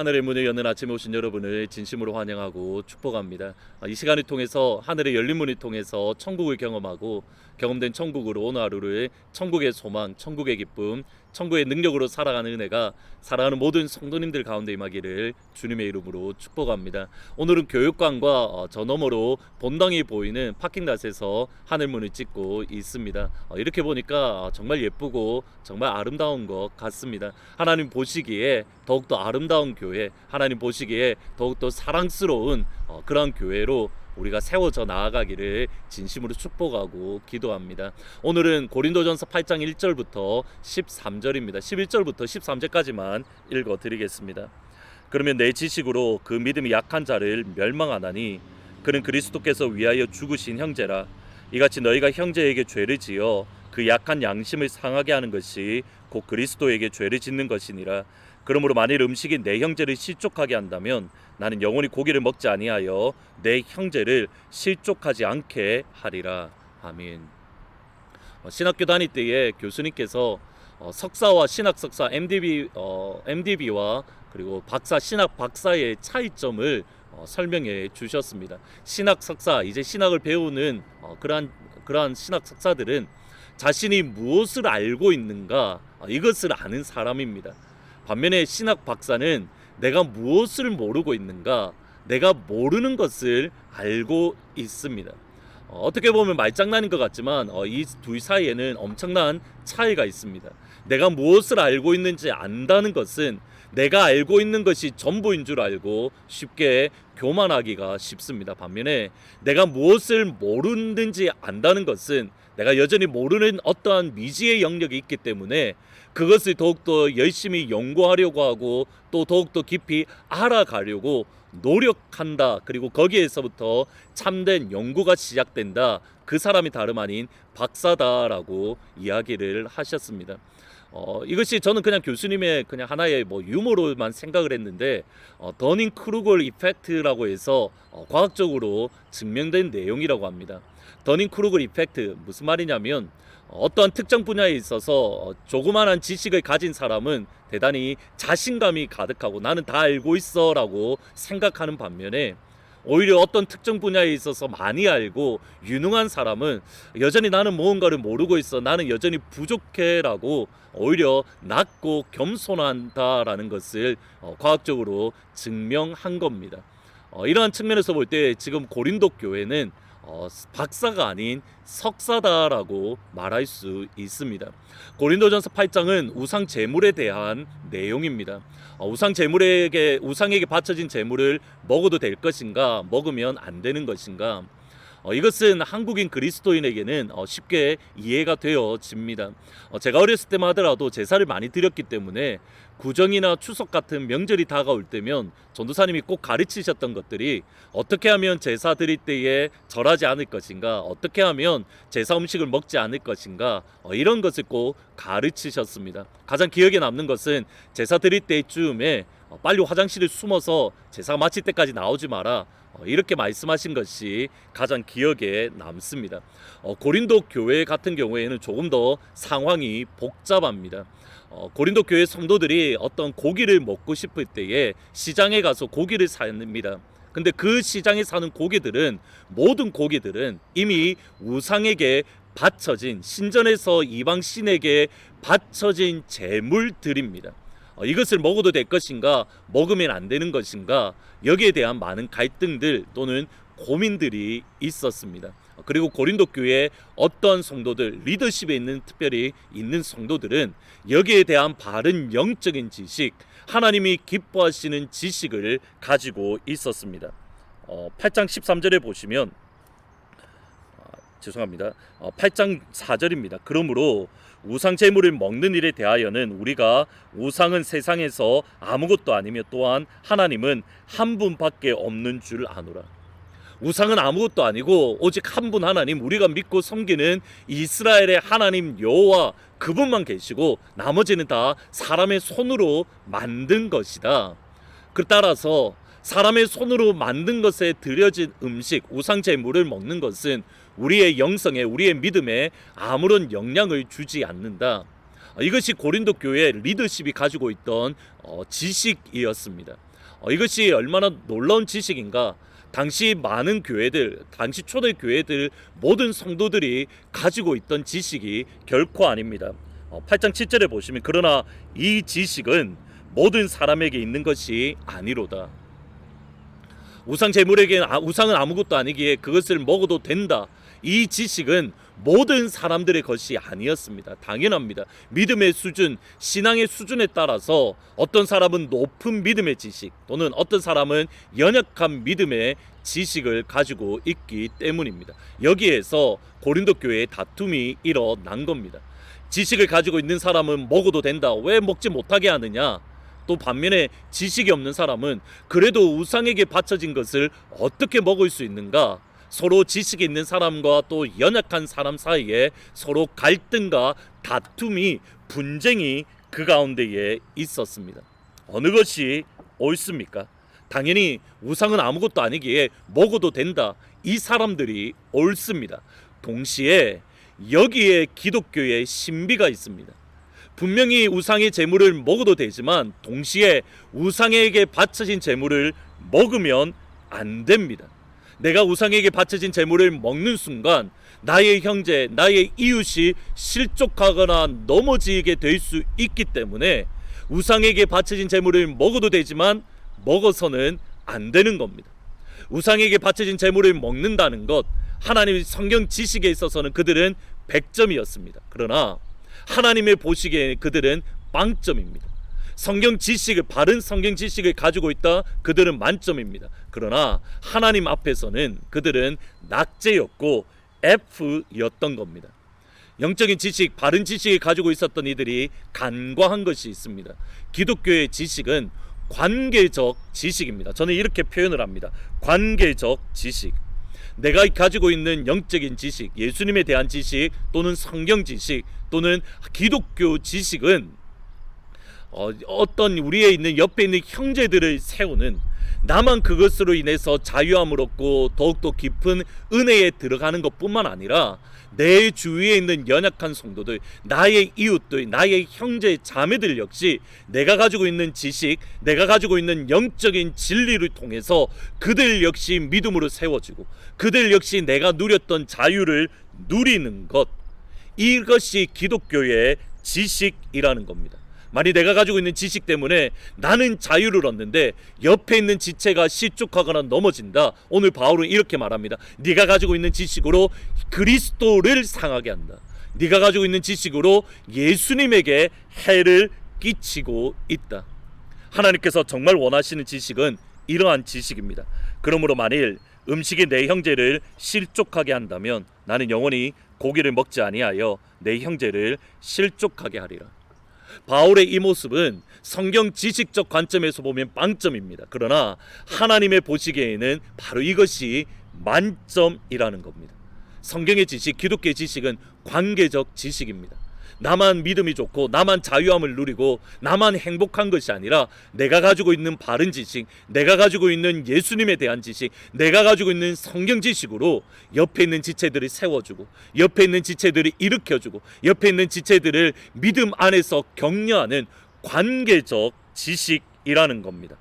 하늘의 문을 여는 아침에 오신 여러분을 진심으로 환영하고 축복합니다. 아, 이 시간을 통해서 하늘의 열린 문을 통해서 천국을 경험하고 경험된 천국으로 오늘 하루를 천국의 소망, 천국의 기쁨, 천국의 능력으로 살아가는 은혜가 살아가는 모든 성도님들 가운데 임하기를 주님의 이름으로 축복합니다. 오늘은 교육관과 어, 저 너머로 본당이 보이는 파킹닷에서 하늘문을 찍고 있습니다. 어, 이렇게 보니까 어, 정말 예쁘고 정말 아름다운 것 같습니다. 하나님 보시기에 더욱더 아름다운 교회, 하나님 보시기에 더욱더 사랑스러운 어, 그런 교회로 우리가 세워져 나아가기를 진심으로 축복하고 기도합니다. 오늘은 고린도전서 8장 1절부터 13절입니다. 11절부터 13절까지만 읽어 드리겠습니다. 그러면 내 지식으로 그 믿음이 약한 자를 멸망하나니 그는 그리스도께서 위하여 죽으신 형제라 이같이 너희가 형제에게 죄를 지어 그 약한 양심을 상하게 하는 것이 곧 그리스도에게 죄를 짓는 것이니라 그러므로 만일 음식이 내 형제를 실족하게 한다면 나는 영원히 고기를 먹지 아니하여 내 형제를 실족하지 않게 하리라 아멘. 어, 신학교 다닐 때에 교수님께서 어, 석사와 신학 석사 MDB 어, MDB와 그리고 박사 신학 박사의 차이점을 어, 설명해 주셨습니다. 신학 석사 이제 신학을 배우는 어, 그러한 그러한 신학 석사들은 자신이 무엇을 알고 있는가 어, 이것을 아는 사람입니다. 반면에 신학 박사는 내가 무엇을 모르고 있는가 내가 모르는 것을 알고 있습니다. 어, 어떻게 보면 말장난인 것 같지만 어, 이둘 사이에는 엄청난 차이가 있습니다. 내가 무엇을 알고 있는지 안다는 것은 내가 알고 있는 것이 전부인 줄 알고 쉽게 교만하기가 쉽습니다. 반면에 내가 무엇을 모르는지 안다는 것은 내가 여전히 모르는 어떠한 미지의 영역이 있기 때문에 그것을 더욱더 열심히 연구하려고 하고 또 더욱더 깊이 알아가려고 노력한다. 그리고 거기에서부터 참된 연구가 시작된다. 그 사람이 다름 아닌 박사다라고 이야기를 하셨습니다. 어, 이것이 저는 그냥 교수님의 그냥 하나의 뭐 유머로만 생각을 했는데 어, 더닝 크루걸 이펙트라고 해서 어, 과학적으로 증명된 내용이라고 합니다. 더닝 크루걸 이펙트 무슨 말이냐면 어, 어떠한 특정 분야에 있어서 어, 조그만한 지식을 가진 사람은 대단히 자신감이 가득하고 나는 다 알고 있어 라고 생각하는 반면에 오히려 어떤 특정 분야에 있어서 많이 알고 유능한 사람은 여전히 나는 무언가를 모르고 있어 나는 여전히 부족해라고 오히려 낮고 겸손한다라는 것을 어, 과학적으로 증명한 겁니다. 어, 이러한 측면에서 볼 때 지금 고린도 교회는 어, 박사가 아닌 석사다라고 말할 수 있습니다. 고린도전서 8장은 우상 제물에 대한 내용입니다. 어, 우상 제물에게 우상에게 바쳐진 제물을 먹어도 될 것인가, 먹으면 안 되는 것인가? 어, 이것은 한국인 그리스도인에게는 어, 쉽게 이해가 되어집니다. 어, 제가 어렸을 때만 하더라도 제사를 많이 드렸기 때문에 구정이나 추석 같은 명절이 다가올 때면 전도사님이 꼭 가르치셨던 것들이 어떻게 하면 제사 드릴 때에 절하지 않을 것인가, 어떻게 하면 제사 음식을 먹지 않을 것인가, 어, 이런 것을 꼭 가르치셨습니다. 가장 기억에 남는 것은 제사 드릴 때쯤에 어, 빨리 화장실에 숨어서 제사가 마칠 때까지 나오지 마라. 어, 이렇게 말씀하신 것이 가장 기억에 남습니다. 어, 고린도 교회 같은 경우에는 조금 더 상황이 복잡합니다. 어, 고린도 교회 성도들이 어떤 고기를 먹고 싶을 때에 시장에 가서 고기를 삽니다. 근데 그 시장에 사는 고기들은 모든 고기들은 이미 우상에게 바쳐진 신전에서 이방 신에게 바쳐진 제물들입니다. 어, 이것을 먹어도 될 것인가, 먹으면 안 되는 것인가, 여기에 대한 많은 갈등들 또는 고민들이 있었습니다. 어, 그리고 고린도 교회 어떤 성도들, 리더십에 있는 특별히 있는 성도들은 여기에 대한 바른 영적인 지식, 하나님이 기뻐하시는 지식을 가지고 있었습니다. 어, 8장 13절에 보시면 아, 죄송합니다. 어, 8장 4절입니다. 그러므로 우상 제물을 먹는 일에 대하여는 우리가 우상은 세상에서 아무것도 아니며 또한 하나님은 한 분밖에 없는 줄 아노라. 우상은 아무것도 아니고 오직 한 분 하나님 우리가 믿고 섬기는 이스라엘의 하나님 여호와 그분만 계시고 나머지는 다 사람의 손으로 만든 것이다. 그 따라서 사람의 손으로 만든 것에 들여진 음식 우상 제물을 먹는 것은 우리의 영성에 우리의 믿음에 아무런 영향을 주지 않는다. 어, 이것이 고린도 교회 리더십이 가지고 있던 어, 지식이었습니다. 어, 이것이 얼마나 놀라운 지식인가? 당시 많은 교회들, 당시 초대 교회들 모든 성도들이 가지고 있던 지식이 결코 아닙니다. 어, 8장 7절에 보시면 그러나 이 지식은 모든 사람에게 있는 것이 아니로다. 우상 제물에게 아, 우상은 아무것도 아니기에 그것을 먹어도 된다. 이 지식은 모든 사람들의 것이 아니었습니다. 당연합니다. 믿음의 수준, 신앙의 수준에 따라서 어떤 사람은 높은 믿음의 지식 또는 어떤 사람은 연약한 믿음의 지식을 가지고 있기 때문입니다. 여기에서 고린도 교회의 다툼이 일어난 겁니다. 지식을 가지고 있는 사람은 먹어도 된다. 왜 먹지 못하게 하느냐? 또 반면에 지식이 없는 사람은 그래도 우상에게 바쳐진 것을 어떻게 먹을 수 있는가? 서로 지식이 있는 사람과 또 연약한 사람 사이에 서로 갈등과 다툼이 분쟁이 그 가운데에 있었습니다. 어느 것이 옳습니까? 당연히 우상은 아무것도 아니기에 먹어도 된다. 이 사람들이 옳습니다. 동시에 여기에 기독교의 신비가 있습니다. 분명히 우상의 제물을 먹어도 되지만 동시에 우상에게 바쳐진 제물을 먹으면 안 됩니다. 내가 우상에게 바쳐진 제물을 먹는 순간 나의 형제, 나의 이웃이 실족하거나 넘어지게 될 수 있기 때문에 우상에게 바쳐진 제물을 먹어도 되지만 먹어서는 안 되는 겁니다. 우상에게 바쳐진 제물을 먹는다는 것 하나님의 성경 지식에 있어서는 그들은 100점이었습니다. 그러나 하나님의 보시기에 그들은 빵점입니다. 성경 지식을 바른 성경 지식을 가지고 있다 그들은 만점입니다. 그러나 하나님 앞에서는 그들은 낙제였고 F였던 겁니다. 영적인 지식, 바른 지식을 가지고 있었던 이들이 간과한 것이 있습니다. 기독교의 지식은 관계적 지식입니다. 저는 이렇게 표현을 합니다. 관계적 지식. 내가 가지고 있는 영적인 지식, 예수님에 대한 지식 또는 성경 지식 또는 기독교 지식은 어, 어떤 우리에 있는 옆에 있는 형제들을 세우는 나만 그것으로 인해서 자유함을 얻고 더욱더 깊은 은혜에 들어가는 것뿐만 아니라 내 주위에 있는 연약한 성도들, 나의 이웃들, 나의 형제 자매들 역시 내가 가지고 있는 지식, 내가 가지고 있는 영적인 진리를 통해서 그들 역시 믿음으로 세워지고 그들 역시 내가 누렸던 자유를 누리는 것 이것이 기독교의 지식이라는 겁니다. 만약 내가 가지고 있는 지식 때문에 나는 자유를 얻는데 옆에 있는 지체가 실족하거나 넘어진다. 오늘 바울은 이렇게 말합니다. 네가 가지고 있는 지식으로 그리스도를 상하게 한다. 네가 가지고 있는 지식으로 예수님에게 해를 끼치고 있다. 하나님께서 정말 원하시는 지식은 이러한 지식입니다. 그러므로 만일 음식이 내 형제를 실족하게 한다면 나는 영원히 고기를 먹지 아니하여 내 형제를 실족하게 하리라. 바울의 이 모습은 성경 지식적 관점에서 보면 빵점입니다. 그러나 하나님의 보시기에는 바로 이것이 만점이라는 겁니다. 성경의 지식, 기독교의 지식은 관계적 지식입니다. 나만 믿음이 좋고 나만 자유함을 누리고 나만 행복한 것이 아니라 내가 가지고 있는 바른 지식, 내가 가지고 있는 예수님에 대한 지식, 내가 가지고 있는 성경 지식으로 옆에 있는 지체들을 세워주고 옆에 있는 지체들을 일으켜주고 옆에 있는 지체들을 믿음 안에서 격려하는 관계적 지식이라는 겁니다.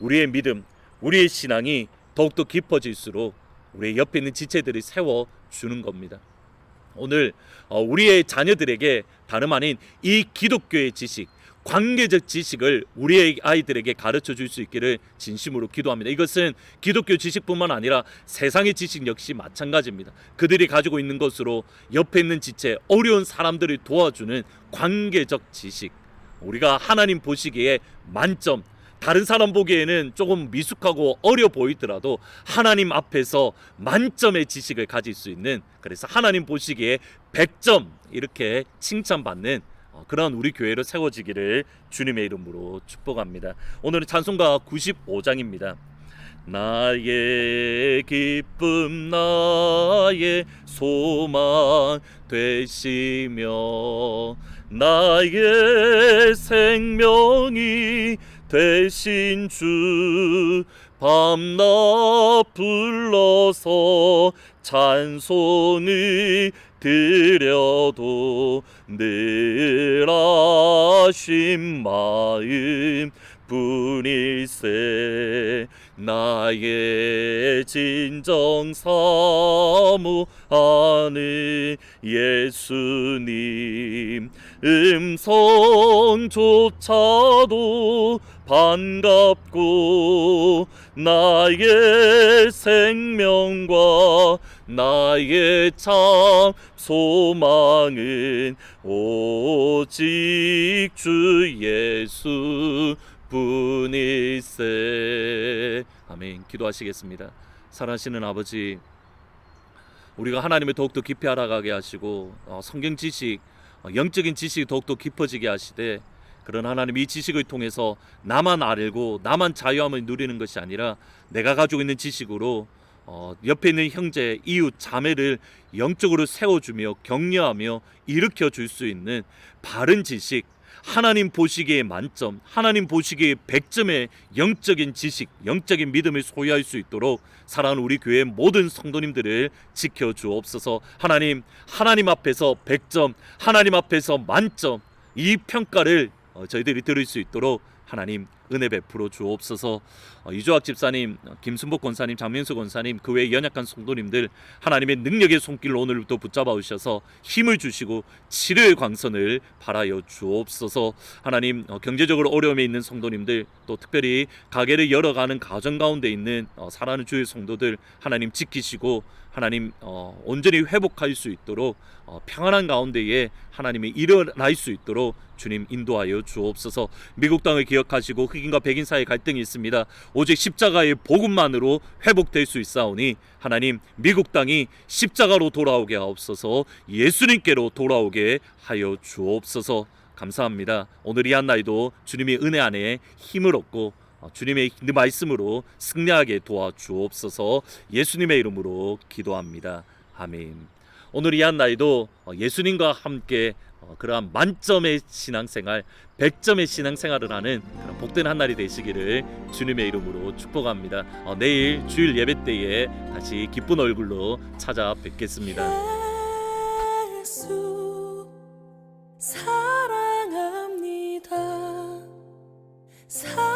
우리의 믿음, 우리의 신앙이 더욱더 깊어질수록 우리의 옆에 있는 지체들을 세워 주는 겁니다. 오늘 어, 우리의 자녀들에게 다름 아닌 이 기독교의 지식, 관계적 지식을 우리의 아이들에게 가르쳐 줄 수 있기를 진심으로 기도합니다. 이것은 기독교 지식뿐만 아니라 세상의 지식 역시 마찬가지입니다. 그들이 가지고 있는 것으로 옆에 있는 지체, 어려운 사람들을 도와주는 관계적 지식. 우리가 하나님 보시기에 만점, 다른 사람 보기에는 조금 미숙하고 어려 보이더라도 하나님 앞에서 만점의 지식을 가질 수 있는 그래서 하나님 보시기에 100점 이렇게 칭찬받는 어, 그런 우리 교회로 세워지기를 주님의 이름으로 축복합니다. 오늘은 찬송가 95장입니다. 나의 기쁨 나의 소망 되시며 나의 생명이 되신 주 밤낮 불러서 찬송을 드려도 늘 아심 마음 뿐일세 나의 진정 사모하는 예수님. 음성조차도 반갑고 나의 생명과 나의 참 소망은 오직 주 예수 뿐일세. 아멘. 기도하시겠습니다. 사랑하시는 아버지 우리가 하나님을 더욱더 깊이 알아가게 하시고 어, 성경 지식 어, 영적인 지식이 더욱더 깊어지게 하시되 그런 하나님 이 지식을 통해서 나만 알고 나만 자유함을 누리는 것이 아니라 내가 가지고 있는 지식으로 어, 옆에 있는 형제, 이웃, 자매를 영적으로 세워주며 격려하며 일으켜 줄 수 있는 바른 지식, 하나님 보시기에 만점, 하나님 보시기에 100점의 영적인 지식, 영적인 믿음을 소유할 수 있도록 사랑하는 우리 교회 모든 성도님들을 지켜 주옵소서. 하나님, 하나님 앞에서 100점, 하나님 앞에서 만점 이 평가를 어, 저희들이 들을 수 있도록 하나님 은혜 베풀어 주옵소서. 어, 이조학 집사님, 어, 김순복 권사님, 장명수 권사님, 그 외 연약한 성도님들 하나님의 능력의 손길로 오늘부터 붙잡아 오셔서 힘을 주시고 치료의 광선을 바라여 주옵소서. 하나님 어, 경제적으로 어려움에 있는 성도님들 또 특별히 가게를 열어가는 가정 가운데 있는 어, 사랑하는 주의 성도들 하나님 지키시고 하나님 어, 온전히 회복할 수 있도록 어, 평안한 가운데에 하나님이 일어날 수 있도록 주님 인도하여 주옵소서. 미국 땅을 기억하시고 흑인과 백인 사이 갈등이 있습니다. 오직 십자가의 복음만으로 회복될 수 있사오니 하나님 미국 땅이 십자가로 돌아오게 하옵소서. 예수님께로 돌아오게 하여 주옵소서. 감사합니다. 오늘 이 한 날도 주님의 은혜 안에 힘을 얻고 어, 주님의 말씀으로 승리하게 도와 주옵소서. 예수님의 이름으로 기도합니다. 아멘. 오늘 이 한 날도 어, 예수님과 함께 어, 그러한 만점의 신앙생활, 100점의 신앙생활을 하는 그런 복된 한 날이 되시기를 주님의 이름으로 축복합니다. 어, 내일 주일 예배 때에 다시 기쁜 얼굴로 찾아뵙겠습니다. 사랑합니다 사랑합니다